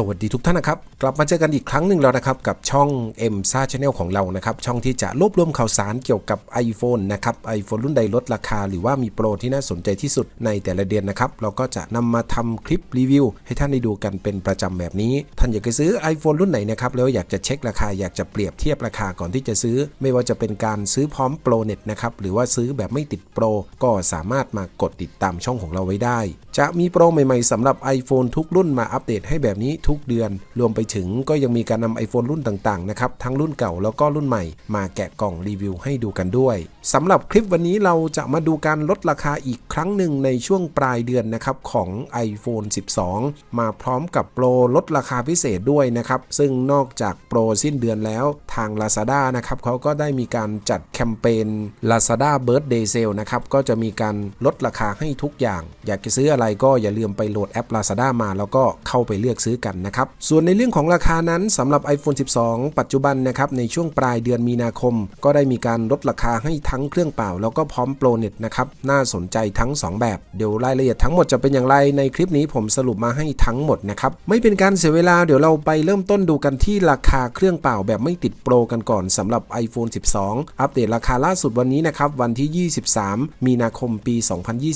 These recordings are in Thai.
สวัสดีทุกท่านนะครับ กลับมาเจอกันอีกครั้งหนึ่งแล้วนะครับ กับช่อง M s a Channel ของเรานะครับ ช่องที่จะรวบรวมข่าวสารเกี่ยวกับ iPhone นะครับ iPhone รุ่นใดลดราคา หรือว่ามีโปรที่น่าสนใจที่สุดในแต่ละเดือนนะครับ เราก็จะนำมาทำคลิปรีวิว ให้ท่านได้ดูกันเป็นประจำแบบนี้ ท่านอยากจะซื้อ iPhone รุ่นไหนนะครับแล้วอยากจะเช็คราคาอยากจะเปรียบเทียบราคาก่อนที่จะซื้อ ไม่ว่าจะเป็นการซื้อพร้อมโปรเน็ตนะครับหรือว่าซื้อแบบไม่ติดโปรก็สามารถมากดติดตามช่องของเราไว้ได้ จะมีโปรใหม่ๆสำหรับ iPhone ทุกรุ่นมาอัปเดตให้แบบนี้ทุกเดือน รวมไปถึงก็ยังมีการนำ iPhone รุ่นต่างๆนะครับทั้งรุ่นเก่าแล้วก็รุ่นใหม่ มาแกะกล่องรีวิวให้ดูกันด้วย สำหรับคลิปวันนี้เราจะมาดูการลดราคาอีกครั้งหนึ่งในช่วงปลายเดือนนะครับของ iPhone 12 มาพร้อมกับโปรลดราคาพิเศษด้วยนะครับ ซึ่งนอกจากโปรสิ้นเดือนแล้วทาง Lazada นะครับเขาก็ได้มีการจัดแคมเปญ Lazada Birthday Sale นะครับก็จะมีการลดราคาให้ทุกอย่าง อยากจะซื้ออะไรก็อย่าลืมไปโหลดแอป Lazada มา แล้วก็เข้าไปเลือกซื้อกันนะครับส่วนในเรื่องของราคานั้นสำหรับ iPhone 12 ปัจจุบันนะครับในช่วงปลายเดือนมีนาคม ก็ได้มีการลดราคาให้ทั้ง้งเครื่องเปล่า แล้วก็พร้อมโปรเน็ตนะครับ น่าสนใจทั้ง 2 แบบ เดี๋ยวรายละเอียดทั้งหมดจะเป็นอย่างไรในคลิปนี้ผมสรุปมาให้ทั้งหมดนะครับ ไม่เป็นการเสียเวลาเดี๋ยวเราไปเริ่มต้นดูกันที่ราคาเครื่องเปล่าแบบไม่ติดโปรกันก่อนสำหรับ iPhone 12 อัปเดตราคาล่าสุดวันนี้นะครับวันที่ 23 มีนาคมปี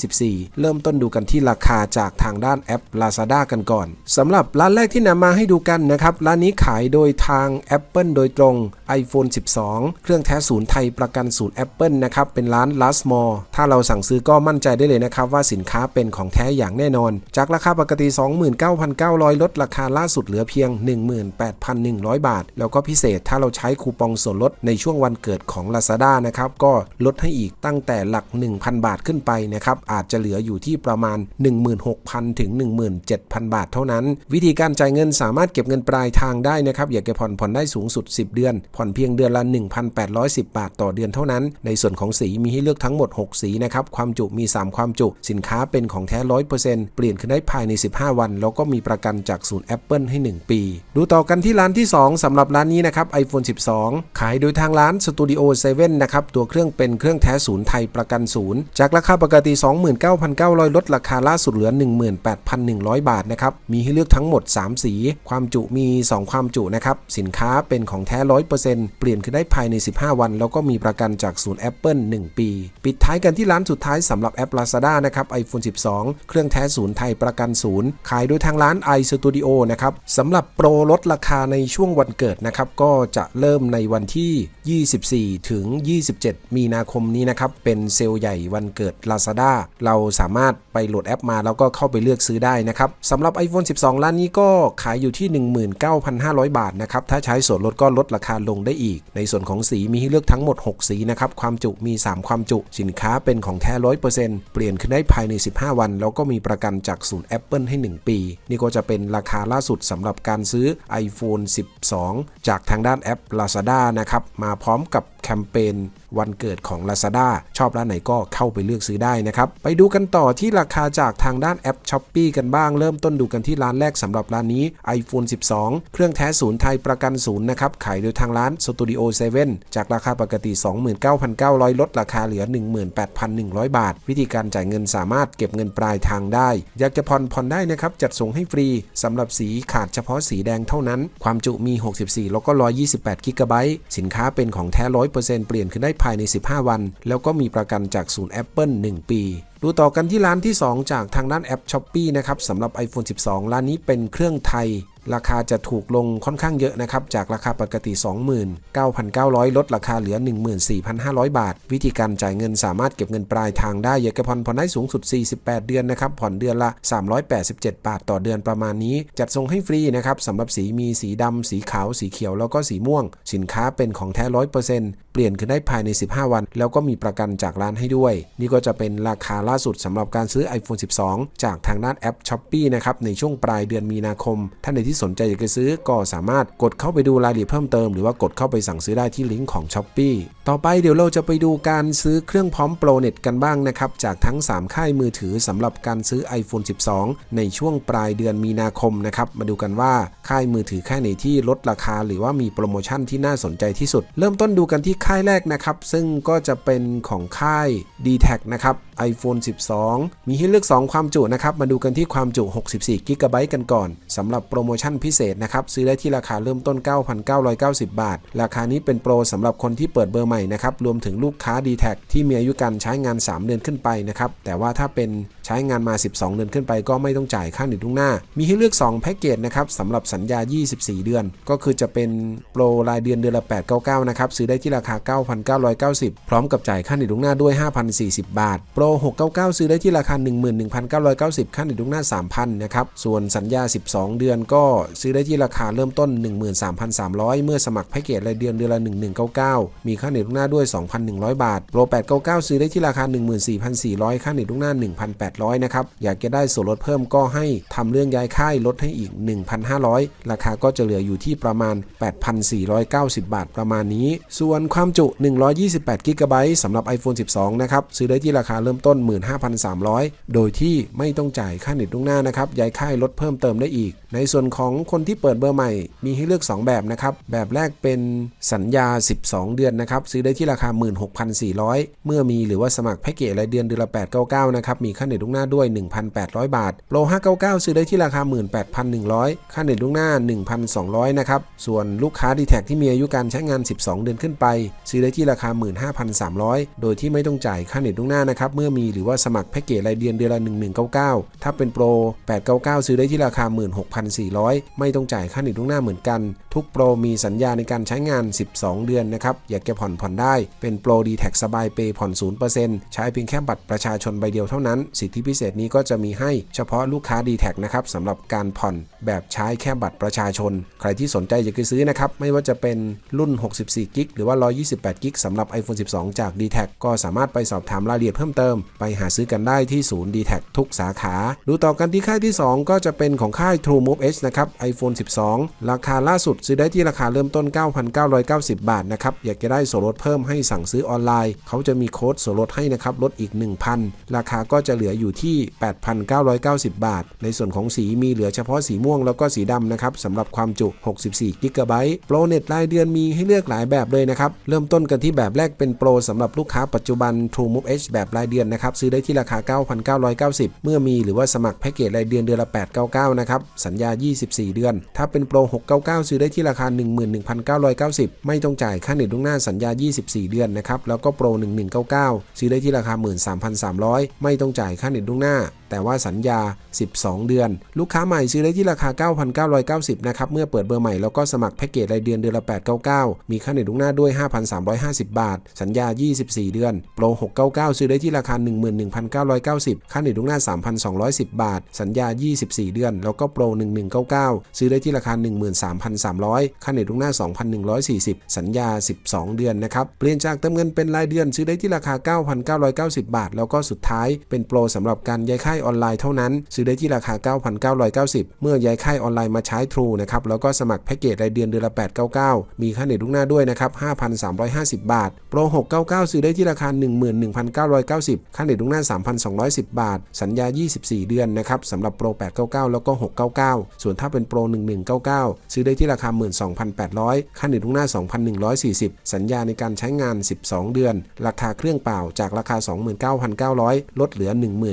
2024 เริ่มต้นดูกันที่ราคาจากทางด้านแอป Lazada กันก่อนสำหรับร้านแรกที่นำมาให้ดูกันนะครับร้านนี้ขายโดยทาง Apple โดยตรง iPhone 12 เครื่องแท้ศูนย์ไทยประกันศูนย์ Apple นะครับ เป็นร้าน Last Mall ถ้าเราสั่งซื้อก็มั่นใจได้เลยนะครับ ว่าสินค้าเป็นของแท้อย่างแน่นอน จากราคาปกติ 29,900 ลดราคาล่าสุดเหลือเพียง 18,100 บาท แล้วก็พิเศษถ้าเราใช้คูปองส่วนลดในช่วงวันเกิดของ Lazada นะครับ ก็ลดให้อีกตั้งแต่หลัก 1,000 บาทขึ้นไปนะครับ อาจจะเหลืออยู่ที่ประมาณ 16,000 ถึง 17,000 บาทเท่านั้น วิธีการจ่ายเงินสามารถเก็บเงินปลายทางได้นะครับ อยากจะผ่อนผ่อนได้สูงสุด 10 เดือน ผ่อนเพียงเดือนละ 1,810 บาทต่อเดือนเท่านั้น ในส่วนของสีมีให้เลือกทั้งหมด 6 สีนะครับ ความจุมี 3 ความจุ สินค้าเป็นของแท้ 100%เปลี่ยนขึ้นได้ภายใน 15 วัน แล้วก็มีประกันจากศูนย์ Apple ให้ 1 ปี ดูต่อกันที่ร้านที่ 2สำหรับร้านนี้นะครับ iPhone 12 ขายโดยทางร้าน Studio 7 นะครับ ตัวเครื่องเป็นเครื่องแท้ศูนย์ไทยประกันศูนย์จากราคาปกติ 29,900 ลดราคาล่าสุดเหลือ 18,100 บาทนะครับมีให้เลือกทั้งหมด 3 สี ความจุมี 2 ความจุนะครับสินค้าเป็นของแท้ 100%เปลี่ยนขึ้นได้ภายใน 15 วัน แล้วก็มีประกันจากศูนย์ Apple 1 ปี ปิดท้ายกันที่ร้านสุดท้ายสำหรับแอป Lazada นะครับ iPhone 12 เครื่องแท้ศูนย์ไทยประกันศูนย์ขายโดยทางร้าน iStudio นะครับสำหรับโปรลดราคาในช่วงวันเกิดนะครับก็จะเริ่มในวันที่ 24 ถึง 27 มีนาคมนี้นะครับเป็นเซลล์ใหญ่วันเกิด Lazada เราสามารถไปโหลดแอปมาแล้วก็เข้าไปเลือกซื้อได้นะครับสำหรับ iPhone 12 ร้านนี้ก็ขายอยู่ที่ 19,500 บาทนะครับถ้าใช้ส่วนลดก็ลดราคาลงได้อีก ในส่วนของสีมีให้เลือกทั้งหมด 6 สีนะครับความจุมี 3 ความจุ สินค้าเป็นของแท้100%เปลี่ยนขึ้นได้ภายใน 15 วัน แล้วก็มีประกันจากศูนย์ Apple ให้ 1 ปี นี่ก็จะเป็นราคาล่าสุดสำหรับการซื้อ iPhone 12 จากทางด้านแอป Lazada นะครับมาพร้อมกับแคมเปญ วันเกิดของ Lazada ชอบร้านไหนก็เข้าไปเลือกซื้อได้นะครับ ไปดูกันต่อที่ราคาจากทางด้านแอป s h อ p e e กันบ้าง เริ่มต้นดูกันที่ร้านแรกสำหรับร้านนี้ iPhone 12 เครื่องแท้ศูนย์ไทยประกันศูนย์นะครับ ขายโดยทางร้าน Studio 7 จากราคาปกติ 29,900 ลดราคาเหลือ 18,100 บาท วิธีการจ่ายเงินสามารถเก็บเงินปลายทางได้ อยากจะผ่อนผ่อนได้นะครับ จัดส่งให้ฟรีสำหรับสีขาดเฉพาะสีแดงเท่านั้น ความจุมี 64 แล้วก็ 128กิกะไบต์สินค้าเป็นของแท้100%เปลี่ยนขึ้นได้ภายใน 15 วัน แล้วก็มีประกันจากศูนย์ Apple 1 ปีดูต่อกันที่ร้านที่ 2 จากทางด้านแอป s h อ p e e นะครับสำหรับ iPhone 12 ร้านนี้เป็นเครื่องไทย ราคาจะถูกลงค่อนข้างเยอะนะครับ จากราคาปกติ 29,900 ลดราคาเหลือ 14,500 บาท วิธีการจ่ายเงินสามารถเก็บเงินปลายทางได้อยกจะผ่อนผ่อนได้สูงสุด 48 เดือนนะครับ ผ่อนเดือนละ 387 บาทต่อเดือนประมาณนี้ จัดส่งให้ฟรีนะครับสำหรับสีมีสีดำ สีขาว สีเขียว แล้วก็สีม่วง สินค้าเป็นของแท้ 100%เปลี่ยนขึ้นได้ภายใน 15 วัน แล้วก็มีประกันจากร้านให้ด้วย นี่ก็จะเป็นราคาล่าสุดสำหรับการซื้อ iPhone 12 จากทางด้านแอป s h อ p e e นะครับในช่วงปลายเดือนมีนาคมท่านใดที่สนใจอยากจะซื้อก็สามารถกดเข้าไปดูรายละเอียดเพิ่มเติมหรือว่ากดเข้าไปสั่งซื้อได้ที่ลิงก์ของ s h อ p e e ต่อไปเดี๋ยวเราจะไปดูการซื้อเครื่องพร้อมโปรเน็ตกันบ้างนะครับจากทั้ง 3 ค่ายมือถือสำหรับการซื้อ iPhone 12 ในช่วงปลายเดือนมีนาคมนะครับมาดูกันว่าค่ายมือถือค่ายไหนที่ลดราคา หรือว่ามีโปรโมชั่นที่น่าสนใจที่สุด เริ่มต้นดูกันที่ค่ายแรกนะครับซึ่งก็จะเป็นของค่าย d t แทนะครับ iPhone 12 มีให้เลือก 2 ความจุนะครับ มาดูกันที่ความจุ 64 g b กันก่อนสำหรับโปรโมชั่นพิเศษนะครับ ซื้อได้ที่ราคาเริ่มต้น 9,990 บาท ราคานี้เป็นโปรสำหรับคนที่เปิดเบอร์ใหม่นะครับ รวมถึงลูกค้า d t แทที่มีอายุการใช้งาน 3 เดือนขึ้นไปนะครับ แต่ว่าถ้าเป็นใช้งานมา 12 เดือนขึ้นไป ก็ไม่ต้องจ่ายค่าหนึ่งล่งหน้า มีให้เลือก 2 แพ็กเกจนะครับสำหรับสัญญา 24 เดือน ก็คือจะเป็นโปรรายเดือนเดือนละ 899 นะครับ ซื้อได้ที่ราคา 9,990 พร้อมกับจ่ายค่าหนึ่งล่งหน้าด้วย 5,040 บาท โปร699 ซื้อได้ที่ราคา 11,990ค่าหนึ่งล่วงหน้า 3,000 นะครับ ส่วนสัญญา 12 เดือนก็ซื้อได้ที่ราคาเริ่มต้น 13,300 เมื่อสมัครแพ็กเกจรายเดือนเดือนละ 1199 มีค่าเน็ตล่วงหน้าด้วย 2,100 บาท โปร 899 ซื้อได้ที่ราคา 14,400 ค่าเน็ตล่วงหน้า 1,800 นะครับ อยากจะได้ส่วนลดเพิ่มก็ให้ทำเรื่องย้ายค่ายลดให้อีก 1,500 ราคาก็จะเหลืออยู่ที่ประมาณ 8,490 บาทประมาณนี้ ส่วนความจุ 128 g b สำหรับ iPhone 12 นะครับ ซื้อได้ที่ราคาเริ่มต้น 15,300 โดยที่ไม่ต้องจ่ายค่าเน็ตล่วงหน้านะครับย้ายค่ายลดเพิ่มเติมได้อีก ในส่วนของคนที่เปิดเบอร์ใหม่ มีให้เลือก 2 แบบนะครับ แบบแรกเป็นสัญญา 12 เดือนนะครับซื้อได้ที่ราคา 16,400 เมื่อมีหรือว่าสมัครแพ็กเกจรายเดือนเดือนละ 899 นะครับมีค่าเน็ตล่วงหน้าด้วย 1,800 บาทโปร599 ซื้อได้ที่ราคา 18,100 ค่าเน็ตล่วงหน้า 1,200 นะครับส่วนลูกค้า d t แท็ที่มีอายุการใช้งาน 12 เดือนขึ้นไป ซื้อได้ที่ราคา 15,300 โดยที่ไม่ต้องจ่ายค่าเน็ตล่วงหน้านะครับเมื่อมีหรือว่าสมัครแพ็กเกจรายเดือนเดือนละ 1199 ถ้าเป็นโปร 899 ซื้อได้ที่ราคา 16,400 ไม่ต้องจ่ายค่าเน็ตล่วงหน้าเหมือนกัน ทุกโปรมีสัญญาในการใช้งาน 12 เดือนนะครับ อยากจะผ่อนผ่อนได้ เป็นโปร d t แท็สบายเปย์ผ่อน 0%ใช้เพียงแค่บัตรประชาชนใบเดียวเท่านั้น สิทธิพิเศษนี้ก็จะมีให้เฉพาะลูกค้า d t แท็นะครับสำหรับการผ่อนแบบใช้แค่บัตรประชาชน ใครที่สนใจอยากจะซื้อนะครับ ไม่ว่าจะเป็นรุ่น 64 กิกหรือว่า 128 กิกสำหรับ iPhone 12 จาก d t แทก็สามารถไปสอบถามรายละเอียดเพิ่มเติมไปหาซื้อกันได้ที่ศูนย์ d t แททุกสาขา ดูต่อกันที่ค่ายที่ 2 ก็จะเป็นของค่าย True Move H นะครับ iPhone 12 ราคาล่าสุดซื้อได้ที่ราคาเริ่มต้น 9,990 บาทนะครับ อยากจะได้ส่วนลดเพิ่มให้สั่งซื้อออนไลน์ เขาจะมีโค้ดส่วนลดให้นะครับ ลดอีก 1,000 ราคาก็จะเหลืออยู่ที่ 8,990 บาท ในส่วนของสีมีเหลือเฉพาะสีม่วงแล้วก็สีดำนะครับสำหรับความจุ 64 g b โปรเน็ตรายเดือนมีให้เลือกหลายแบบเลยนะครับ เริ่มต้นกันที่แบบแรกเป็นโปรสำหรับลูกค้าปัจจุบัน True Move H แบบรายเดือนนะครับซื้อได้ที่ราคา 9,990 เมื่อมีหรือว่าสมัครแพ็กเกจรายเดือนเดือนละ 899 นะครับ สัญญา 24 เดือน ถ้าเป็นโปร 699 ซื้อได้ที่ราคา 11,990 ไม่ต้องจ่ายค่าเน็ตล่วงหน้าสัญญา 24 เดือนนะครับ แล้วก็โปร 1199 ซื้อได้ที่ราคา 13,300 ไม่ต้องจ่ายค่าเน็ตล่วงหน้า แต่ว่าสัญญา 12 เดือน ลูกค้าใหม่ซื้อได้ที่ราคา 9,990 นะครับ เมื่อเปิดเบอร์ใหม่แล้วก็สมัครแพ็กเกจรายเดือนเดือนละ 899 มีค่าเน็ตล่วงหน้าด้วย 5,350 บาท สัญญา 24 เดือน โปร 699 ซื้อได้ที่ราคา 11,990 ค่าเน็ตล่วงหน้า 3,210 บาท สัญญา 24 เดือน แล้วก็โปร 1199 ซื้อได้ที่ราคา 13,300 ค่าเน็ตล่วงหน้า 2,140 สัญญา 12 เดือนนะครับ เปลี่ยนจากเติมเงินเป็นรายเดือนซื้อได้ที่ราคา 9,990 บาท แล้วก็สุดท้ายเป็นโปรสำหรับการย้ายค่ายออนไลน์เท่านั้น ซื้อได้ที่ราคา 9,990 เมื่อย้ายค่ายออนไลน์มาใช้ True นะครับแล้วก็สมัครแพ็กเกจรายเดือนเดือนละ 899 มีค่าเน็ตล่วงหน้าด้วยนะครับ 5,350 บาท โปร 699 ซื้อได้ที่ราคา 11,990 ค่าเน็ตล่วงหน้า 3,210 บาท สัญญา 24 เดือนนะครับสำหรับโปร 899 แล้วก็ 699 ส่วนถ้าเป็นโปร 1199 ซื้อได้ที่ราคา 12,800 ค่าเน็ตล่วงหน้า 2,140 สัญญาในการใช้งาน 12 เดือน ราคาเครื่องเปล่าจากราคา 29,900 ลดเหลือ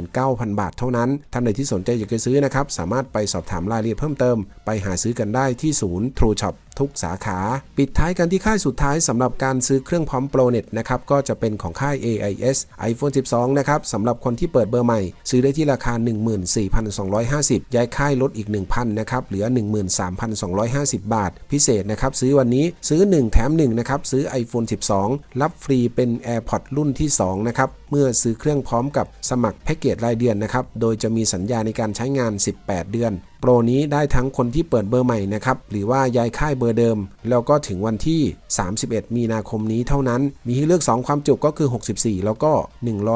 19,000 บาทเท่านั้น ท่านใดที่สนใจอยากจะซื้อนะครับ สามารถไปสอบถามรายละเอียดเพิ่มเติม ไปหาซื้อกันได้ที่ศูนย์ True Shop ทุกสาขา ปิดท้ายกันที่ค่ายสุดท้ายสำหรับการซื้อเครื่องพร้อมโปรเน็ตนะครับก็จะเป็นของค่าย AIS iPhone 12 นะครับสำหรับคนที่เปิดเบอร์ใหม่ ซื้อได้ที่ราคา 14,250 ย้ายค่ายลดอีก 1,000 นะครับ เหลือ 13,250 บาท พิเศษนะครับ ซื้อวันนี้ซื้อ 1 แถม 1 นะครับ ซื้อ iPhone 12 รับฟรีเป็น AirPods รุ่นที่ 2 นะครับ เมื่อซื้อเครื่องพร้อมกับสมัครแพ็กเกจรายเดือนนะครับ โดยจะมีสัญญาในการใช้งาน 18 เดือน โปรนี้ได้ทั้งคนที่เปิดเบอร์ใหม่นะครับ หรือว่าย้ายค่ายเบอร์เดิม แล้วก็ถึงวันที่ 31 มีนาคมนี้เท่านั้น มีให้เลือก 2 ความจุก็คือ 64 แล้วก็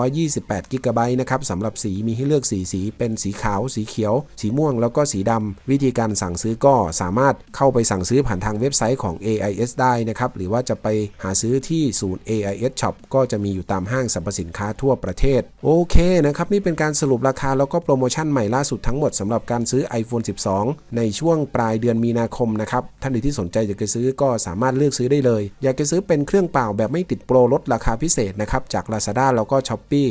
128กิกะไบต์นะครับสำหรับสีมีให้เลือกสีสี เป็นสีขาว สีเขียว สีม่วง แล้วก็สีดำ วิธีการสั่งซื้อก็สามารถเข้าไปสั่งซื้อผ่านทางเว็บไซต์ของ AIS ได้นะครับ หรือว่าจะไปหาซื้อที่ศูนย์ AIS Shop ก็จะมีอยู่ตามห้างสรรพสินค้าทั่วประเทศ โอเคนะครับ นี่เป็นการสรุปราคาแล้วก็โปรโมชั่นใหม่ล่าสุดทั้งหมดสำหรับการซื้อ iPhone iPhone 12 ในช่วงปลายเดือนมีนาคมนะครับท่านใดที่สนใจอยากจะซื้อก็สามารถเลือกซื้อได้เลย อยากจะซื้อเป็นเครื่องเปล่าแบบไม่ติดโปรลดราคาพิเศษนะครับจาก Lazada แล้วก็ s h อ p e e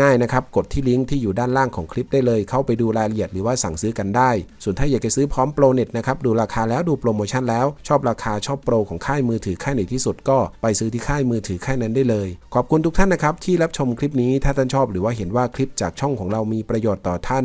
ง่ายๆนะครับกดที่ลิงก์ที่อยู่ด้านล่างของคลิปได้เลย เข้าไปดูรายละเอียดหรือว่าสั่งซื้อกันได้ ส่วนถ้าอยากจะซื้อพร้อมโปรเน็ตนะครับดูราคาแล้วดูโปรโมชั่นแล้ว ชอบราคาชอบโปรของค่ายมือถือค่ายไหนที่สุดก็ไปซื้อที่ค่ายมือถือค่ายนั้นได้เลย ขอบคุณทุกท่านนะครับที่รับชมคลิปนี้ถ้าท่านชอบหรือว่าเห็นว่าคลิปจากช่องของเรามีประโยชน์ต่อท่าน